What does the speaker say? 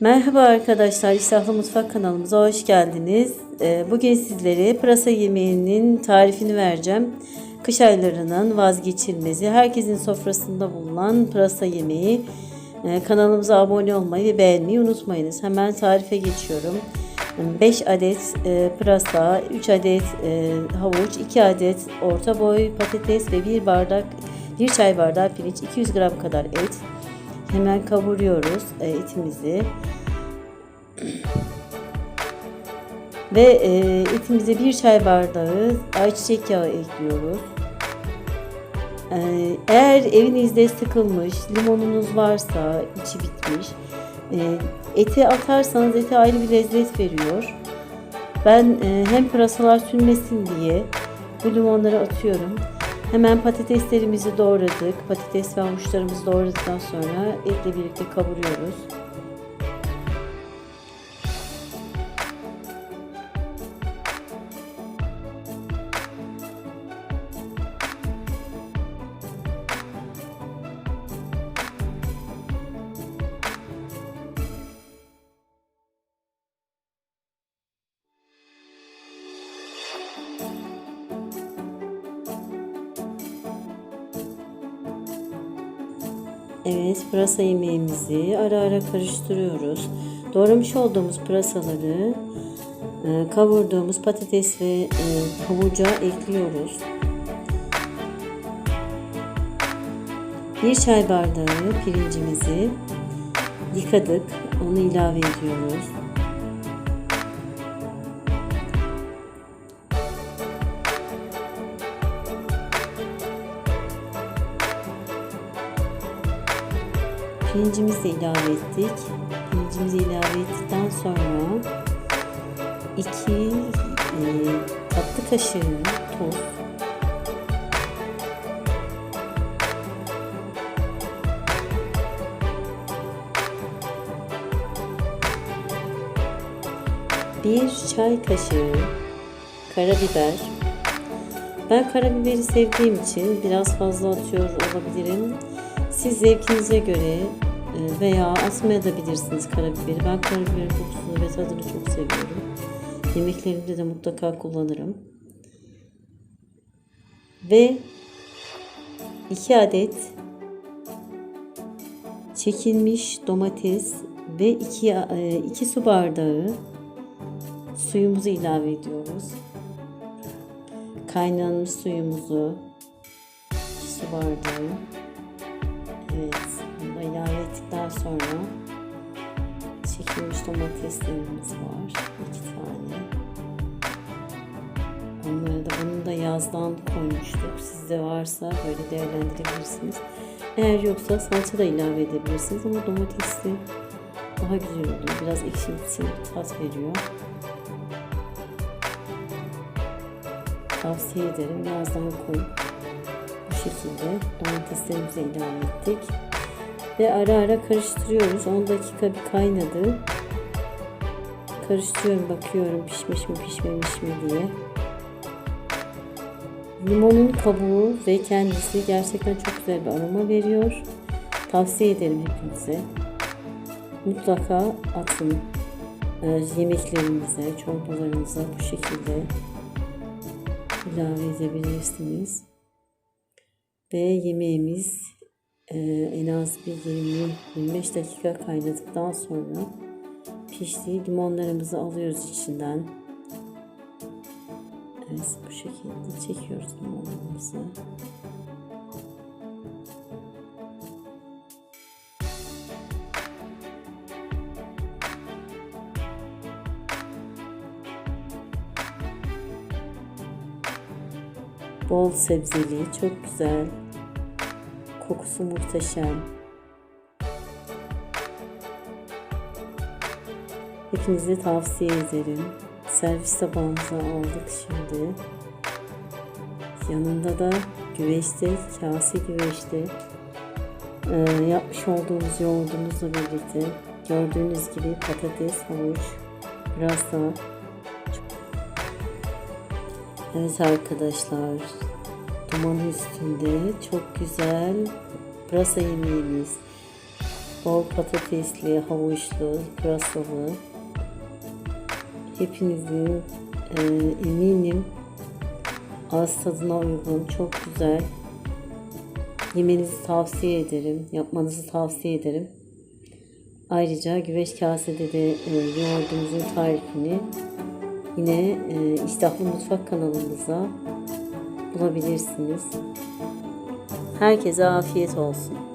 Merhaba arkadaşlar, İştahlı Mutfak kanalımıza hoş geldiniz. Ee, Bugün sizlere pırasa yemeğinin tarifini vereceğim. Kış aylarının vazgeçilmezi, herkesin sofrasında bulunan pırasa yemeği. Ee, Kanalımıza abone olmayı ve beğenmeyi unutmayınız. Hemen tarife geçiyorum. 5 adet e, pırasa, 3 adet e, havuç, 2 adet orta boy patates ve 1 bardak 1 çay bardağı pirinç, 200 gram kadar et. Hemen kavuruyoruz etimizi. Ve etimize bir çay bardağı ayçiçek yağı ekliyoruz. E, eğer evinizde sıkılmış limonunuz varsa içi bitmiş e, eti atarsanız ete ayrı bir lezzet veriyor. Ben e, hem pırasalar sünmesin diye bu limonları atıyorum. Hemen patateslerimizi doğradık. Patates ve havuçlarımızı doğradıktan sonra etle birlikte kavuruyoruz. Evet, pırasa yemeğimizi ara ara karıştırıyoruz. Doğramış olduğumuz pırasaları e, kavurduğumuz patates ve e, havuca ekliyoruz. Bir çay bardağı pirincimizi yıkadık. Onu ilave ediyoruz. Pirincimizi ilave ettik. Pirincimizi ilave ettikten sonra 2 e, tatlı kaşığı tuz bir çay kaşığı karabiber ben karabiberi sevdiğim için biraz fazla atıyor olabilirim. Siz zevkinize göre veya atmaya da bilirsiniz karabiberi. Ben karabiberin kokusunu ve tadını çok seviyorum. Yemeklerimde de mutlaka kullanırım. Ve 2 adet çekilmiş domates ve 2 2 su bardağı suyumuzu ilave ediyoruz. Kaynamış suyumuzu 2 su bardağı Evet, sonra çekilmiş domateslerimiz var. iki tane. Onları da bunu da yazdan koymuştuk. Sizde varsa böyle değerlendirebilirsiniz. Eğer yoksa salça da ilave edebilirsiniz ama domatesli daha güzel oluyor. Biraz ekşimsi bir tat veriyor. Tavsiye ederim. Yazdan koyun bu şekilde domateslerimizi ilave ettik. Ve ara ara karıştırıyoruz. 10 dakika bir kaynadı. Karıştırıyorum bakıyorum pişmiş mi pişmemiş mi diye. Limonun kabuğu ve kendisi gerçekten çok güzel bir aroma veriyor. Tavsiye ederim hepinize. Mutlaka atın e, yemeklerinize, çorbalarınıza bu şekilde ilave edebilirsiniz. Ve yemeğimiz e, en az bir 20-25 dakika kaynadıktan sonra pişti. Limonlarımızı alıyoruz içinden. Evet bu şekilde çekiyoruz limonlarımızı. Bol sebzeli, çok güzel. Kokusu muhteşem. Hepinize tavsiye ederim. Servis tabağımıza aldık şimdi. Yanında da güveçte, kase güveçte e, yapmış olduğumuz yoğurdumuzla birlikte gördüğünüz gibi patates, havuç, biraz daha Evet arkadaşlar, duman üstünde çok güzel pırasa yemeğimiz. Bol patatesli, havuçlu, pırasalı. Hepinizin e, eminim ağız tadına uygun, çok güzel. Yemenizi tavsiye ederim, yapmanızı tavsiye ederim. Ayrıca güveç kasede de e, yoğurdumuzun tarifini yine e, İştahlı Mutfak kanalımıza bulabilirsiniz. Herkese afiyet olsun.